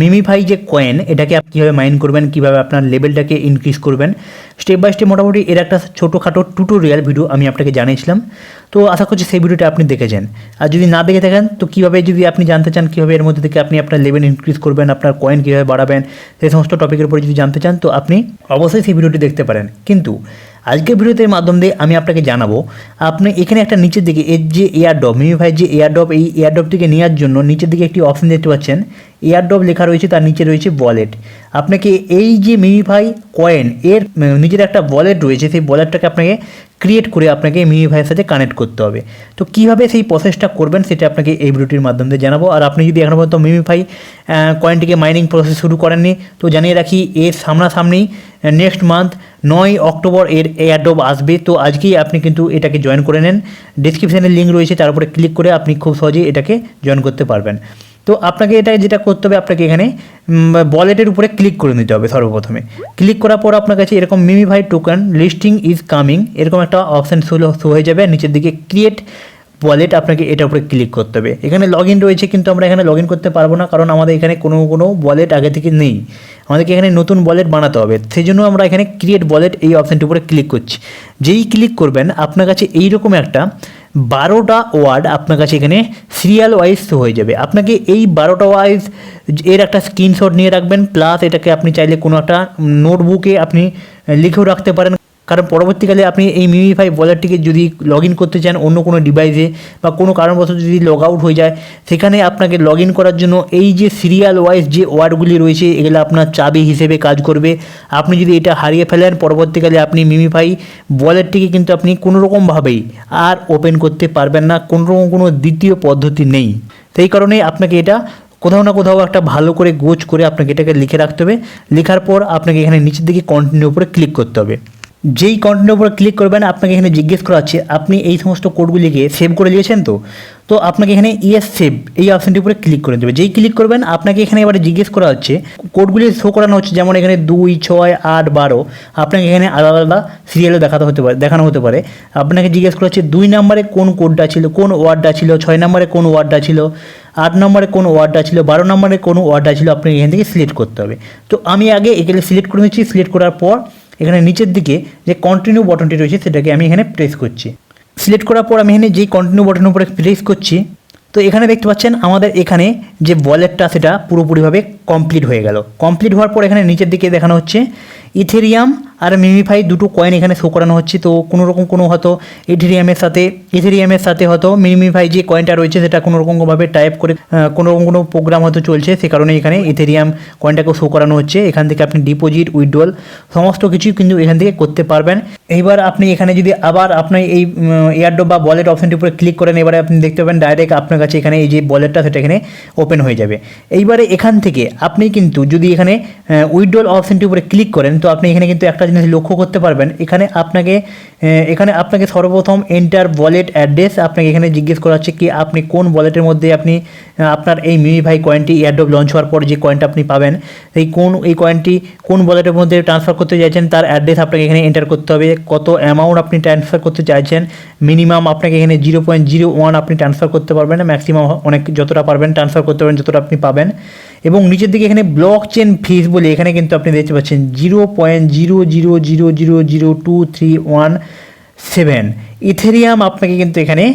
MemeFi যে coin এটাকে আপনি কীভাবে মাইন্ড করবেন, কীভাবে আপনার লেভেলটাকে ইনক্রিজ করবেন স্টেপ বাই স্টেপ মোটামুটি এর একটা ছোটোখাটো টুটোরিয়াল ভিডিও আমি আপনাকে জানিয়েছিলাম। তো আশা করছি সেই ভিডিওটা আপনি দেখেছেন। আর যদি না দেখে থাকেন, তো কীভাবে যদি আপনি জানতে চান, কীভাবে এর মধ্যে থেকে আপনি আপনার লেভেল ইনক্রিজ করবেন, আপনার কয়েন কীভাবে বাড়াবেন, সেই সমস্ত টপিকের উপরে যদি জানতে চান, তো আপনি অবশ্যই সেই ভিডিওটি দেখতে পারেন। কিন্তু আজকের ভিডিওতে মাধ্যম দিয়ে আমি আপনাকে জানাব, আপনি এখানে একটা নিচের দিকে এর যে এয়ারড্রপ মিমিফাই যে এয়ারড্রপ এই এয়ারড্রপটিকে নেওয়ার জন্য নিচের দিকে একটি অপশন দেখতে পাচ্ছেন। এয়ারড্রপ লেখা রয়েছে, তার নিচে রয়েছে ওয়ালেট আপনাকে এই যে মিমিফাই কয়েন এর নিজের একটা ওয়ালেট রয়েছে, সেই ওয়ালেটটাকে আপনাকে ক্রিয়েট করে আপনাকে মিমিফাইয়ের সাথে কানেক্ট করতে হবে। তো কীভাবে সেই প্রসেসটা করবেন, সেটা আপনাকে এই ভিডিওটির মাধ্যমে দিয়ে জানাব। আর আপনি যদি এখনও পর্যন্ত মিমিফাই কয়েনটিকে মাইনিং প্রসেস শুরু করেননি, তো জানিয়ে রাখি, এর সামনাসামনি নেক্সট মান্থ নয় অক্টোবর এর এয়ারড্রপ আসবে। তো আজকেই আপনি কিন্তু এটাকে জয়েন করে নেন। ডিসক্রিপশানে লিঙ্ক রয়েছে, তার উপরে ক্লিক করে আপনি খুব সহজেই এটাকে জয়েন করতে পারবেন। তো আপনাকে এটা যেটা করতে হবে, আপনাকে এখানে বলেটের উপরে ক্লিক করে নিতে হবে সর্বপ্রথমে। ক্লিক করার পর আপনার কাছে এরকম Memefi token listing is coming এরকম একটা অপশান শো হয়ে যাবে। নিচের দিকে ক্রিয়েট ওয়ালেট আপনাকে এটার উপরে ক্লিক করতে হবে। এখানে লগ ইন রয়েছে কিন্তু আমরা এখানে লগ ইন করতে পারব না কারণ আমাদের এখানে কোনো কোনো ওয়ালেট আগে থেকে নেই। আমাদেরকে এখানে নতুন ওয়ালেট বানাতে হবে। সেই জন্য আমরা এখানে ক্রিয়েট ওয়ালেট এই অপশানটির উপরে ক্লিক করছি। যেই ক্লিক করবেন, আপনার কাছে এইরকম একটা বারোটা ওয়ার্ড আপনার কাছে এখানে সিরিয়াল ওয়াইজ হয়ে যাবে। আপনাকে এই বারোটা ওয়াইজ এর একটা স্ক্রিনশট নিয়ে রাখবেন প্লাস এটাকে আপনি চাইলে কোনো একটা নোটবুকে আপনি লিখেও রাখতে পারেন। কারণ পরবর্তীকালে আপনি এই মিমিফাই ওয়ালেটটিকে যদি লগ ইন করতে চান অন্য কোনো ডিভাইসে বা কোনো কারণবশত যদি লগ আউট হয়ে যায়, সেখানে আপনাকে লগ ইন করার জন্য এই যে সিরিয়াল ওয়াইজ যে ওয়ার্ডগুলি রয়েছে, এগুলো আপনার চাবি হিসেবে কাজ করবে। আপনি যদি এটা হারিয়ে ফেলেন, পরবর্তীকালে আপনি মিমিফাই ওয়ালেটটিকে কিন্তু আপনি কোনো রকমভাবেই আর ওপেন করতে পারবেন না কোনো রকম কোনো দ্বিতীয় পদ্ধতি নেই। সেই কারণে আপনাকে এটা কোথাও না কোথাও একটা ভালো করে গোছ করে আপনাকে এটাকে লিখে রাখতে হবে। লেখার পর আপনাকে এখানে নিচের দিকে কন্টিনিউ উপরে ক্লিক করতে হবে। যেই কন্টিনিউ উপরে ক্লিক করবেন, আপনাকে এখানে জিজ্ঞেস করা হচ্ছে, আপনি এই সমস্ত কোডগুলিকে সেভ করে দিয়েছেন তো? তো আপনাকে এখানে ইয়েস সেভ এই অপশানটির উপরে ক্লিক করে দেবে। যেই ক্লিক করবেন, আপনাকে এখানে এবারে জিজ্ঞেস করা হচ্ছে কোডগুলি শো করানো হচ্ছে, যেমন এখানে দুই, ছয়, আট, বারো, আপনাকে এখানে আলাদা আলাদা সিরিয়ালে দেখাতে হতে পারে, দেখানো হতে পারে। আপনাকে জিজ্ঞেস করা হচ্ছে, দুই নম্বরে কোন কোডটা ছিল, কোন ওয়ার্ডটা ছিল, ছয় নম্বরে কোন ওয়ার্ডটা ছিল, আট নম্বরে কোন ওয়ার্ডটা ছিল, বারো নম্বরে কোন ওয়ার্ডটা ছিল, আপনাকে এখান থেকে সিলেক্ট করতে হবে। তো আমি আগে এখানে সিলেক্ট করে নিচ্ছি সিলেক্ট করার পর এখানে নিচের দিকে যে কন্টিনিউ বটনটি রয়েছে সেটাকে আমি এখানে প্রেস করছি। সিলেক্ট করার পর আমি এখানে যেই কন্টিনিউ বটনের উপরে প্রেস করছি, তো এখানে দেখতে পাচ্ছেন আমাদের এখানে যে ওয়ালেটটা সেটা পুরোপুরিভাবে কমপ্লিট হয়ে গেল। কমপ্লিট হওয়ার পর এখানে নিচের দিকে দেখানো হচ্ছে ইথেরিয়াম আর মিমিফাই দুটো কয়েন এখানে শো করানো হচ্ছে, তো কোনো রকম কোনো হয়তো ইথেরিয়ামের সাথে ইথেরিয়ামের সাথে হয়তো মিমিফাই যে কয়েনটা রয়েছে সেটা কোনো রকমভাবে টাইপ করে কোনো রকম কোনো প্রোগ্রাম হয়তো চলছে, সে কারণে এখানে ইথেরিয়াম কয়েনটাকে শো করানো হচ্ছে। এখান থেকে আপনি ডিপোজিট উইথড্রল সমস্ত কিছুই কিন্তু এখান থেকে করতে পারবেন। এইবার আপনি এখানে যদি আবার আপনি এই এয়ারড্রপ বা বলেট অপশনটির উপরে ক্লিক করেন, এবারে আপনি দেখতে পাবেন ডাইরেক্ট আপনার কাছে এখানে এই যে বলেটটা সেটা এখানে ওপেন হয়ে যাবে। এইবারে এখান থেকে আপনি কিন্তু যদি এখানে উইথড্রল অপশনটির উপরে ক্লিক করেন, তো আপনি এখানে কিন্তু একটা জিনিস লক্ষ্য করতে পারবেন। এখানে আপনাকে এখানে আপনাকে সর্বপ্রথম এন্টার ওয়ালেট অ্যাড্রেস আপনাকে এখানে জিজ্ঞেস করা হচ্ছে কি আপনি কোন ওয়ালেটের মধ্যে আপনি আপনার এই মিমিফাই কয়েনটি এয়ারড্রপ লঞ্চ হওয়ার পর যে কয়েনটা আপনি পাবেন, এই কোন, এই কয়েনটি কোন ওয়ালেটের মধ্যে ট্রান্সফার করতে চাইছেন, তার অ্যাড্রেস আপনাকে এখানে এন্টার করতে হবে। কত অ্যামাউন্ট আপনি ট্রান্সফার করতে চাইছেন মিনিমাম আপনাকে এখানে জিরো পয়েন্ট জিরো ওয়ান আপনি ট্রান্সফার করতে পারবেন ম্যাক্সিমাম অনেক যতটা পারবেন ট্রান্সফার করতে পারবেন, যতটা আপনি পাবেন। এবং নিচের দিকে এখানে ব্লক চেন ফিস বলে এখানে কিন্তু আপনি দেখতে পাচ্ছেন zero point zero zero zero zero zero two three one seven Ethereum আপনাকে কিন্তু এখানে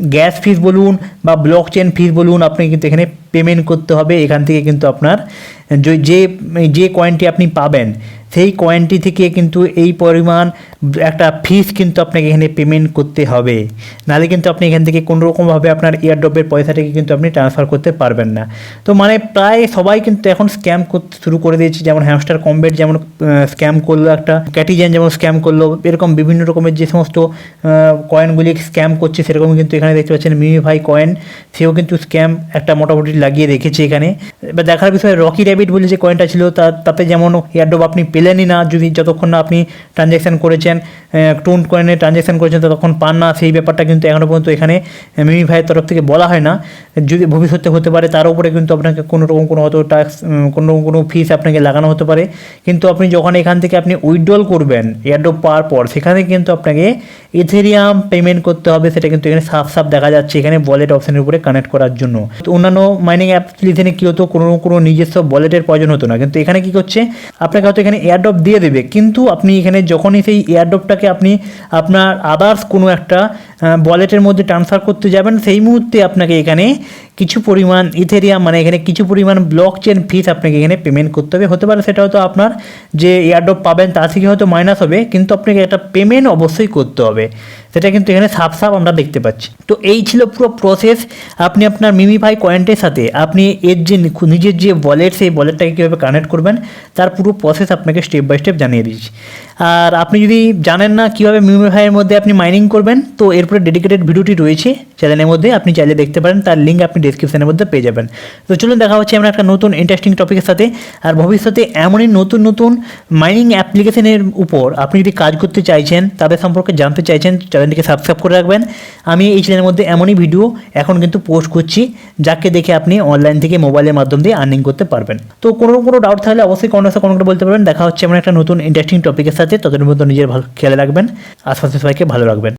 গ্যাস ফিস বলুন বা ব্লক চেন ফিস বলুন, আপনাকে কিন্তু এখানে পেমেন্ট করতে হবে। এখান থেকে কিন্তু আপনার যে- যে কয়েনটি আপনি পাবেন সেই কয়েনটি থেকে কিন্তু এই পরিমাণ একটা ফিস কিন্তু আপনাকে এখানে পেমেন্ট করতে হবে। নাহলে কিন্তু আপনি এখান থেকে কোনো রকমভাবে আপনার এয়ারড্রপের পয়সাটাকে কিন্তু আপনি ট্রান্সফার করতে পারবেন না। তো মানে প্রায় সবাই কিন্তু এখন স্ক্যাম করতে শুরু করে দিয়েছে, যেমন হ্যামস্টার কমবেট যেমন স্ক্যাম করল একটা ক্যাটিজেন যেমন স্ক্যাম করল, এরকম বিভিন্ন রকমের যে সমস্ত কয়েনগুলি স্ক্যাম করছে সেরকম কিন্তু এখানে দেখতে পাচ্ছেন মিমিফাই কয়েন সেও কিন্তু স্ক্যাম একটা মোটামুটি লাগিয়ে রেখেছে এখানে। এবার দেখার বিষয়ে রকি র্যাবিট বলে যে কয়েনটা ছিল, তা, তাতে যেমন এয়ারড্রপ আপনি পেলেনই না, যদি যতক্ষণ না আপনি ট্রানজ্যাকশান করেছেন টোন কয়েনে ট্রানজ্যাকশান করেছেন ততক্ষণ পান না, সেই ব্যাপারটা কিন্তু এখনও পর্যন্ত এখানে মিমি ভাইয়ের তরফ থেকে বলা হয় না। যদি ভবিষ্যতে হতে পারে, তার উপরে কিন্তু আপনাকে কোনো রকম কোনো হয়তো ট্যাক্স কোনো কোনো ফিস আপনাকে লাগানো হতে পারে। কিন্তু আপনি যখন এখান থেকে আপনি উইথড্রল করবেন এয়ারড্রপ পাওয়ার পর, সেখানে কিন্তু আপনাকে ইথেরিয়াম পেমেন্ট করতে হবে, সেটা কিন্তু এখানে সাফ সাফ দেখা যাচ্ছে, এখানে ওয়ালেট অপশনের উপরে কানেক্ট করার জন্য। তো অন্যান্য মাইনিং অ্যাপ্লিকেশনে কী হতো কোনো কোনো নিজস্ব ওয়ালেটের প্রয়োজন হতো না, কিন্তু এখানে কি করছে, আপনাকে হয়তো এখানে এয়ারড্রপ দিয়ে দেবে। কিন্তু আপনি এখানে যখনই সেই এয়ারড্রপটাকে আপনি আপনার আদার্স কোনো একটা ওয়ালেটের মধ্যে ট্রান্সফার করতে যাবেন। সেই মুহূর্তে আপনাকে এখানে কিছু পরিমাণ ইথেরিয়াম মানে এখানে কিছু পরিমাণ ব্লক চেন ফিস আপনাকে এখানে পেমেন্ট করতে হবে। হতে পারে সেটা হয়তো আপনার যে এয়ারড্রপ পাবেন, তা থেকে হয়তো মাইনাস হবে, কিন্তু আপনাকে একটা পেমেন্ট অবশ্যই করতে হবে। সেটা কিন্তু এখানে সাফ সাফ আমরা দেখতে পাচ্ছি। তো এই ছিল পুরো প্রসেস আপনি আপনার মিমিফাই কয়েন্টের সাথে আপনি এর যে নিজের যে ওয়ালেট সেই ওয়ালেটটাকে কীভাবে কানেক্ট করবেন, তার পুরো প্রসেস আপনাকে স্টেপ বাই স্টেপ জানিয়ে দিচ্ছি আর আপনি যদি জানেন না কীভাবে মিমিফাইয়ের মধ্যে আপনি মাইনিং করবেন, তো এরপরে ডেডিকেটেড ভিডিওটি রয়েছে চ্যানেলের মধ্যে, আপনি চাইলে দেখতে পারেন, তার লিঙ্ক আপনি ডিসক্রিপশনের মধ্যে পেয়ে যাবেন। তো চলুন দেখা হচ্ছে আমরা একটা নতুন ইন্টারেস্টিং টপিকের সাথে, আর ভবিষ্যতে এমনই নতুন নতুন মাইনিং অ্যাপ্লিকেশনের উপর আপনি যদি কাজ করতে চাইছেন, তাদের সম্পর্কে জানতে চাইছেন চ্যানেলটিকে সাবস্ক্রাইব করে রাখবেন। আমি এই চ্যানেলের মধ্যে এমনই ভিডিও এখন কিন্তু পোস্ট করছি, যাকে দেখে আপনি অনলাইন থেকে মোবাইলের মাধ্যম দিয়ে আর্নিং করতে পারবেন। তো কোনো কোনো ডাউট থাকলে অবশ্যই কোনো কোনো বলতে পারবেন। দেখা হচ্ছে আমরা একটা নতুন ইন্টারেস্টিং টপিকের সাথে, ততদিন মধ্যে নিজের ভালো খেয়াল রাখবেন আশপাশে সবাইকে ভালো রাখবেন।